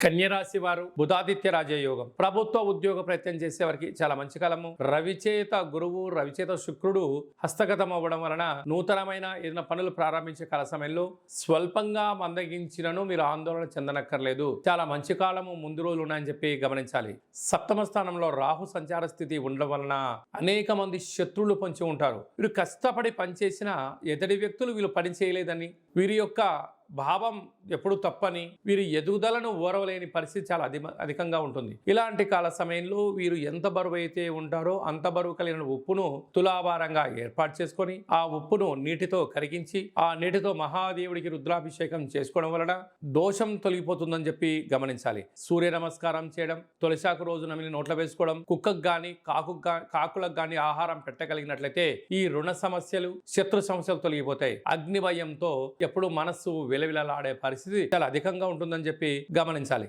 కన్యరాశి వారు బుధాదిత్య రాజయోగం. ప్రభుత్వ ఉద్యోగ ప్రయత్నం చేసే వారికి చాలా మంచి కాలము. రవిచేత గురువు రవిచేత శుక్రుడు హస్తగతం అవ్వడం వలన నూతనమైన ఏదైనా పనులు ప్రారంభించే కాల సమయంలో స్వల్పంగా మందగించినను మీరు ఆందోళన చెందనక్కర్లేదు. చాలా మంచి కాలము ముందు రోజులు ఉన్నాయని చెప్పి గమనించాలి. సప్తమ స్థానంలో రాహు సంచార స్థితి ఉండడం వలన అనేక మంది శత్రువులు పొంచి ఉంటారు. వీరు కష్టపడి పనిచేసిన ఎదటి వ్యక్తులు వీళ్ళు పని చేయలేదని వీరి యొక్క భావం ఎప్పుడు తప్పని వీరి ఎదుగుదలను ఓరవలేని పరిస్థితి చాలా అధి అధికంగా ఉంటుంది. ఇలాంటి కాల సమయంలో వీరు ఎంత బరువు అయితే ఉంటారో అంత బరువు కలిగిన ఉప్పును తులాభారంగా ఏర్పాటు చేసుకొని ఆ ఉప్పును నీటితో కరిగించి ఆ నీటితో మహాదేవుడికి రుద్రాభిషేకం చేసుకోవడం వలన దోషం తొలగిపోతుందని చెప్పి గమనించాలి. సూర్య నమస్కారం చేయడం తొలిసాకు రోజు నమిలి నోట్ల వేసుకోవడం కుక్కకు గాని కాకు కాకులకు గాని ఆహారం పెట్టగలిగినట్లయితే ఈ రుణ సమస్యలు శత్రు సమస్యలు తొలగిపోతాయి. అగ్నివయంతో ఎప్పుడు మనస్సు విలవిలలాడే పరిస్థితి చాలా అధికంగా ఉంటుందని చెప్పి గమనించాలి.